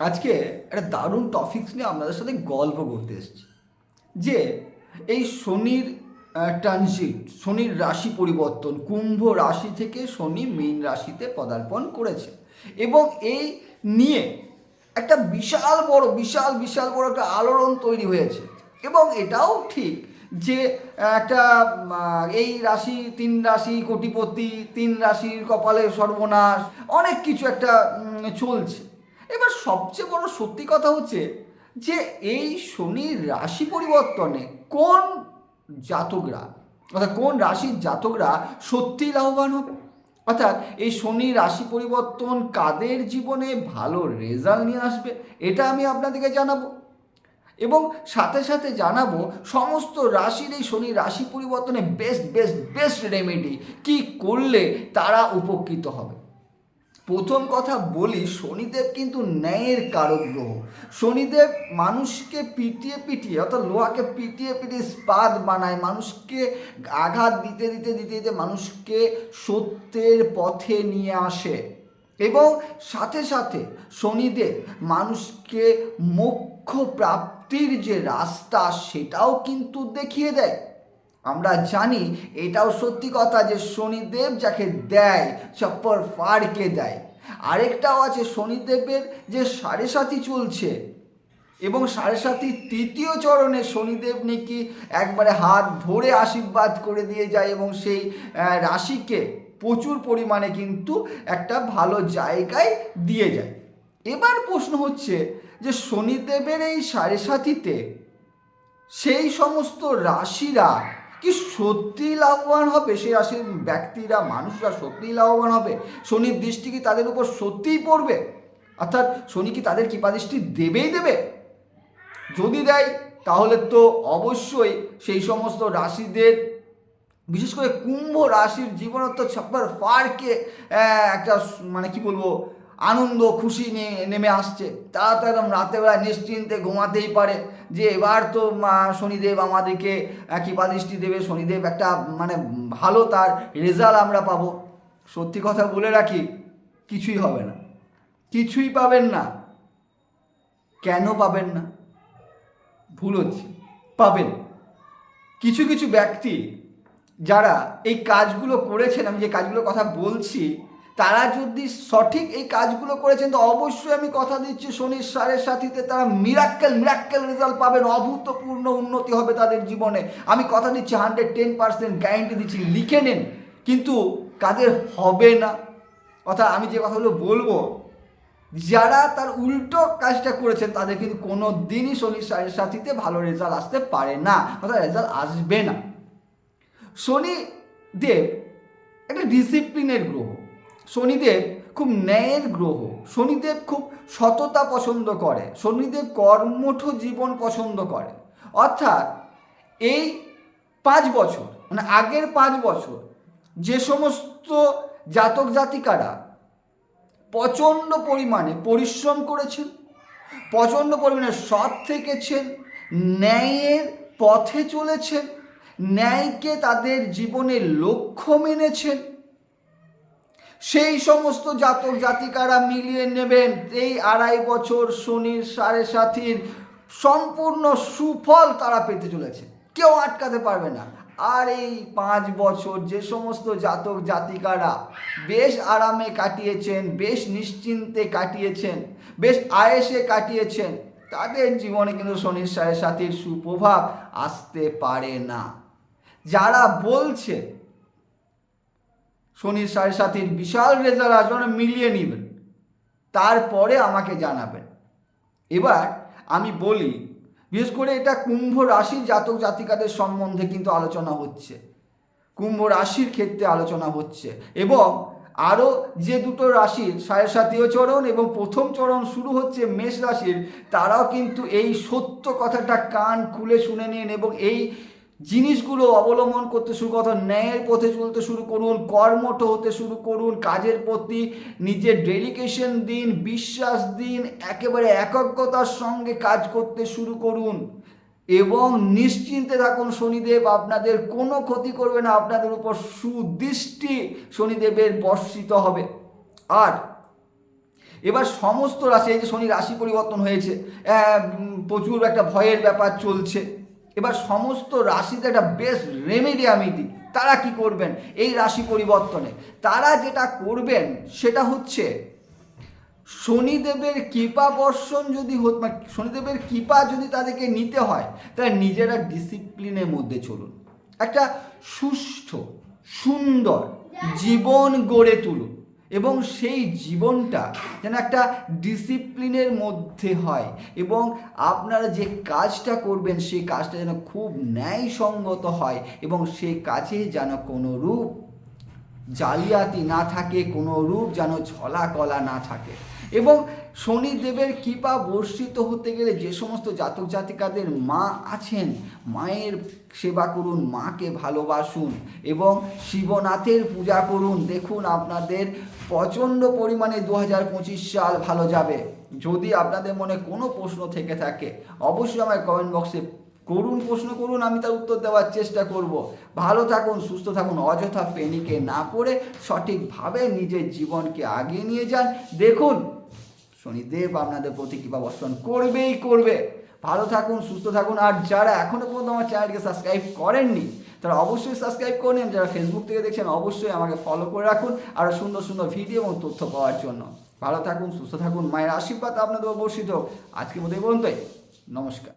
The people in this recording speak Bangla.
আজকে একটা দারুণ টপিকস নিয়ে আপনাদের সাথে গল্প করতে এসেছি। যে এই শনির ট্রানজিট শনির রাশি পরিবর্তন কুম্ভ রাশি থেকে শনি মীন রাশিতে পদার্পণ করেছে এবং এই নিয়ে একটা বিশাল বড়, বিশাল বিশাল বড় একটা আলোড়ন তৈরি হয়েছে এবং এটাও ঠিক যে একটা এই রাশি, তিন রাশি কোটিপতি, তিন রাশির কপালে সর্বনাশ, অনেক কিছু একটা চলছে। এবার সবচেয়ে বড় সত্যি কথা হচ্ছে যে এই শনির রাশি পরিবর্তনে কোন জাতকরা, অর্থাৎ কোন রাশির জাতকরা সত্যিই লাভবান হবে? অর্থাৎ এই শনি রাশি পরিবর্তন কাদের জীবনে ভালো রেজাল্ট নিয়ে আসবে, এটা আমি আপনাদেরকে জানাব। এবং সাথে সাথে জানাব সমস্ত রাশির এই শনি রাশি পরিবর্তনে বেস্ট বেস্ট বেস্ট রেমেডি কি করলে তারা উপকৃত হবে। প্রথম কথা বলি, শনিদেব কিন্তু ন্যায়ের কারক গ্রহ শনিদেব মানুষকে পিটিয়ে পিটিয়ে, অর্থাৎ লোহাকে পিটিয়ে পিটিয়ে স্পাদ বানায়, মানুষকে আঘাত দিতে দিতে দিতে দিতে মানুষকে সত্যের পথে নিয়ে আসে। এবং সাথে সাথে শনিদেব মানুষকে মোক্ষ প্রাপ্তির যে রাস্তা, সেটাও কিন্তু দেখিয়ে দেয়। আমরা জানি এটাও সত্যি কথা যে শনিদেব যাকে দেয় চপ্পর ফাড়কে দেয়। আরেকটাও আছে শনিদেবের যে সাড়ে সাথী চলছে এবং সাড়ে সাথী তৃতীয় চরণে শনিদেব নাকি একবারে হাত ধরে আশীর্বাদ করে দিয়ে যায় এবং সেই রাশিকে প্রচুর পরিমাণে কিন্তু একটা ভালো জায়গায় দিয়ে যায়। এবার প্রশ্ন হচ্ছে যে শনিদেবের এই সাড়ে সাথীতে সেই সমস্ত রাশিরা কি সত্যি লাভবান হবে? সেই রাশির ব্যক্তিরা, মানুষরা সত্যিই লাভবান হবে? শনির দৃষ্টি কি তাদের উপর সত্যিই পড়বে? অর্থাৎ শনি কি তাদের কৃপা দৃষ্টি দেবেই দেবে? যদি দেয়, তাহলে তো অবশ্যই সেই সমস্ত রাশিদের, বিশেষ করে কুম্ভ রাশির জীবনত্ব ছাপ্পার ফারকে একটা মানে কি বলব আনন্দ, খুশি নেমে আসছে। তারা তো একদম রাতেরবেলা নিশ্চিন্তে ঘুমাতেই পারে যে এবার তো শনিদেব আমাদেরকে কৃপা দৃষ্টি দেবে। শনিদেব একটা মানে ভালো তার রেজাল্ট আমরা পাবো। সত্যি কথা বলে রাখি, কিছুই হবে না। কিছুই পাবেন না। কেন পাবেন না? ভুল হচ্ছে। পাবেন। কিছু কিছু ব্যক্তি যারা এই কাজগুলো করেছেন, আমি যে কাজগুলোর কথা বলছি তারা যদি সঠিক এই কাজগুলো করেছেন, তো অবশ্যই আমি কথা দিচ্ছি শনির সাড়ে সাথীতে, তারা মিরাক্কেল মিরাক্কেল রেজাল্ট পাবেন, অভূতপূর্ণ উন্নতি হবে তাদের জীবনে। আমি কথা দিচ্ছি হান্ড্রেড টেন পার্সেন্ট গ্যারেন্টি দিচ্ছি, লিখে নেন। কিন্তু কাদের হবে না। অর্থাৎ আমি যে কথাগুলো বলব, যারা তার উল্টো কাজটা করেছেন, তাদের কিন্তু কোনো দিনই শনির সাড়ে সাথীতে ভালো রেজাল্ট আসতে পারে না। অর্থাৎ রেজাল্ট আসবে না। শনি দেব, একটা ডিসিপ্লিনের গ্রহ। শনিদেব খুব ন্যায়ের গ্রহ। শনিদেব খুব সততা পছন্দ করে। শনিদেব কর্মঠ জীবন পছন্দ করে। অর্থাৎ এই পাঁচ বছর মানে আগের পাঁচ বছর, যে সমস্ত জাতক জাতিকারা প্রচণ্ড পরিমাণে পরিশ্রম করেছেন, প্রচণ্ড পরিমাণে সৎ থেকেছেন, ন্যায়ের পথে চলেছেন, ন্যায়কে তাদের জীবনের লক্ষ্য মেনেছেন সেই সমস্ত জাতক জাতিকারা মিলিয়ে নেবেন এই আড়াই বছর শনির সাড়ে সাথীর সম্পূর্ণ সুফল তারা পেতে চলেছে। কেউ আটকাতে পারবে না। আর এই পাঁচ বছর যে সমস্ত জাতক জাতিকারা বেশ আরামে কাটিয়েছেন, বেশ নিশ্চিন্তে কাটিয়েছেন, বেশ আয়েসে কাটিয়েছেন, তাদের জীবনে কিন্তু শনির সাড়ে সাথীর সুপ্রভাব আসতে পারে না। যারা বলছে শনির সাড়ে সাথীর বিশাল রেজাল্ট আসবে, মিলিয়ে নেবেন। তারপরে আমাকে জানাবেন। এবার আমি বলি, বিশেষ করে এটা কুম্ভ রাশির জাতক জাতিকাদের সম্বন্ধে কিন্তু আলোচনা হচ্ছে। কুম্ভ রাশির ক্ষেত্রে আলোচনা হচ্ছে এবং আরও যে দুটো রাশির সাড়ে সাতীয় চরণ এবং প্রথম চরণ শুরু হচ্ছে মেষ রাশির, তারাও কিন্তু এই সত্য কথাটা কান খুলে শুনে নিন এবং এই জিনিসগুলো অবলম্বন করতে শুরু করুন ন্যায়ের পথে চলতে শুরু করুন, কর্মঠ হতে শুরু করুন, কাজের প্রতি নিজের ডেডিকেশন দিন, বিশ্বাস দিন, একেবারে একজ্ঞতার সঙ্গে কাজ করতে শুরু করুন। এবং নিশ্চিন্তে থাকুন শনিদেব, আপনাদের কোনো ক্ষতি করবে না, আপনাদের উপর সুদৃষ্টি শনিদেবের বর্ষিত হবে। আর এবার সমস্ত রাশি, এই যে শনি রাশি পরিবর্তন হয়েছে প্রচুর একটা ভয়ের ব্যাপার চলছে। এবার সমস্ত রাশিতে একটা বেশ রেমেডি আমি দিই। তারা কি করবেন? এই রাশি পরিবর্তনে। তারা যেটা করবেন, সেটা হচ্ছে শনিদেবের কৃপা বর্ষণ যদি হত মানে শনিদেবের কৃপা যদি তাদেরকে নিতে হয়, তাহলে নিজেরা ডিসিপ্লিনের মধ্যে চলুন। একটা সুষ্ঠ, সুন্দর জীবন গড়ে তুলুন। এবং সেই জীবনটা যেন একটা ডিসিপ্লিনের মধ্যে হয় এবং আপনারা যে কাজটা করবেন, সেই কাজটা যেন খুব ন্যায়সঙ্গত হয় এবং সেই কাজে যেন কোনো রূপ জালিয়াতি না থাকে, কোনো রূপ যেন ছলা কলা না থাকে। এবং শনিদেবের কৃপা বর্ষিত হতে গেলে যে সমস্ত জাতক জাতিকাদের মা আছেন, মায়ের সেবা করুন, মাকে ভালোবাসুন এবং শিবনাথের পূজা করুন। দেখুন আপনাদের প্রচণ্ড পরিমাণে দু হাজার পঁচিশ সাল ভালো যাবে। যদি আপনাদের মনে কোনো প্রশ্ন থেকে থাকে, অবশ্যই আমার কমেন্ট বক্সে করুন, প্রশ্ন করুন, আমি তার উত্তর দেওয়ার চেষ্টা করব। ভালো থাকুন, সুস্থ থাকুন, অযথা পেনিকে না পড়ে সঠিকভাবে নিজের জীবনকে আগিয়ে নিয়ে যান। দেখুন, শনিদেব আপনাদের প্রতি কৃপা বর্ষণ করবেই করবে। ভালো থাকুন, সুস্থ থাকুন। আর যারা এখনও পর্যন্ত আমার চ্যানেলকে সাবস্ক্রাইব করেননি, তারা অবশ্যই সাবস্ক্রাইব করে নিন যারা ফেসবুক থেকে দেখছেন, অবশ্যই আমাকে ফলো করে রাখুন আরও সুন্দর সুন্দর ভিডিও এবং তথ্য পাওয়ার জন্য। ভালো থাকুন, সুস্থ থাকুন। মায়ের আশীর্বাদ আপনাদের অবশ্যই। আজকের এই পর্যন্তই। নমস্কার।